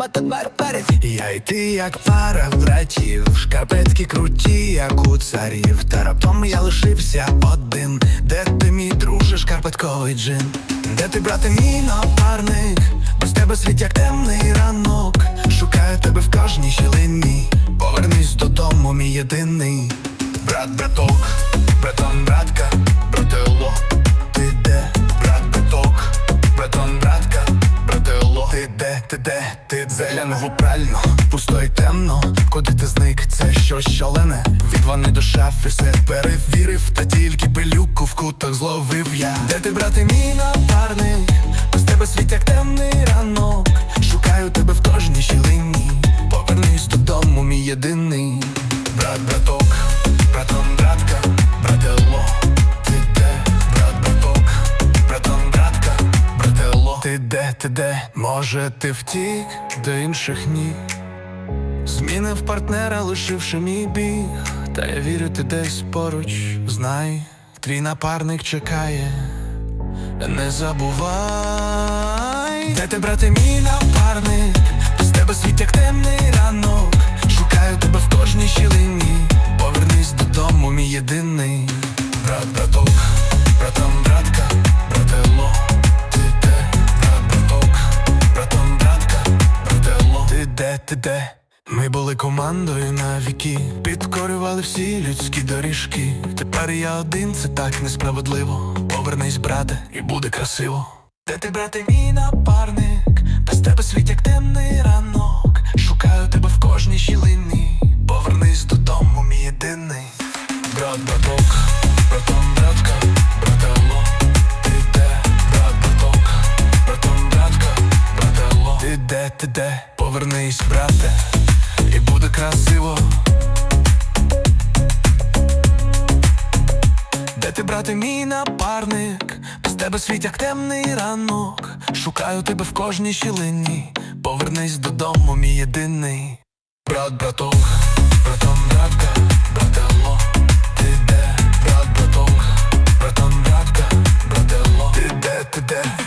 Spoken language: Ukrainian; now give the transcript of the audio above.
батон бар перед Я й ти як пара братів, шкарпетки круті, як у царів. Та раптом я лишився один. Де ти, мій друже, шкарпетковий джин? Де ти, брате, мій напарник? Без тебе світ як темний ранок. Шукаю тебе в кожній щілині. Повернись додому, мій єдиний. Брат, браток, ти де, ти заглянув прально, пусто й темно, куди ти зник, це щось шалене. Від вани до шафи все перевірив, та тільки пилюку в кутах зловив я. Де ти, брате, мій напарник? Без тебе світ як темний ранок. Шукаю тебе в кожній щілині. Повернись додому, мій єдиний брат, браток, ти де, може ти втік, до інших ні. Змінив партнера, лишивши мій біг, та я вірю, ти десь поруч, знай, твій напарник чекає. Не забувай, де ти, брате, мій напарник, без тебе світ як темний ранок. Де, ти де. Ми були командою на віки, підкорювали всі людські доріжки. Тепер я один, це так несправедливо. Повернись, брате, і буде красиво. Де ти, брате, мій напарник? Без тебе світ як темний ранок. Шукаю тебе в кожній щілині. Повернись додому, мій єдиний. Брат, браток, братом, братка, брателло. Ти де, брат, браток, братом, братка, брателло. Ти де, ти де, Вічність, брате, і буде красиво. Де ти, брате, мій напарник? Без тебе світ, як темний ранок. Шукаю тебе в кожній щілині. Повернись додому, мій єдиний. Брат, браток, братом, братка, брателло, ти де, брат, браток, братом, братка, брателло, ти де, ти де?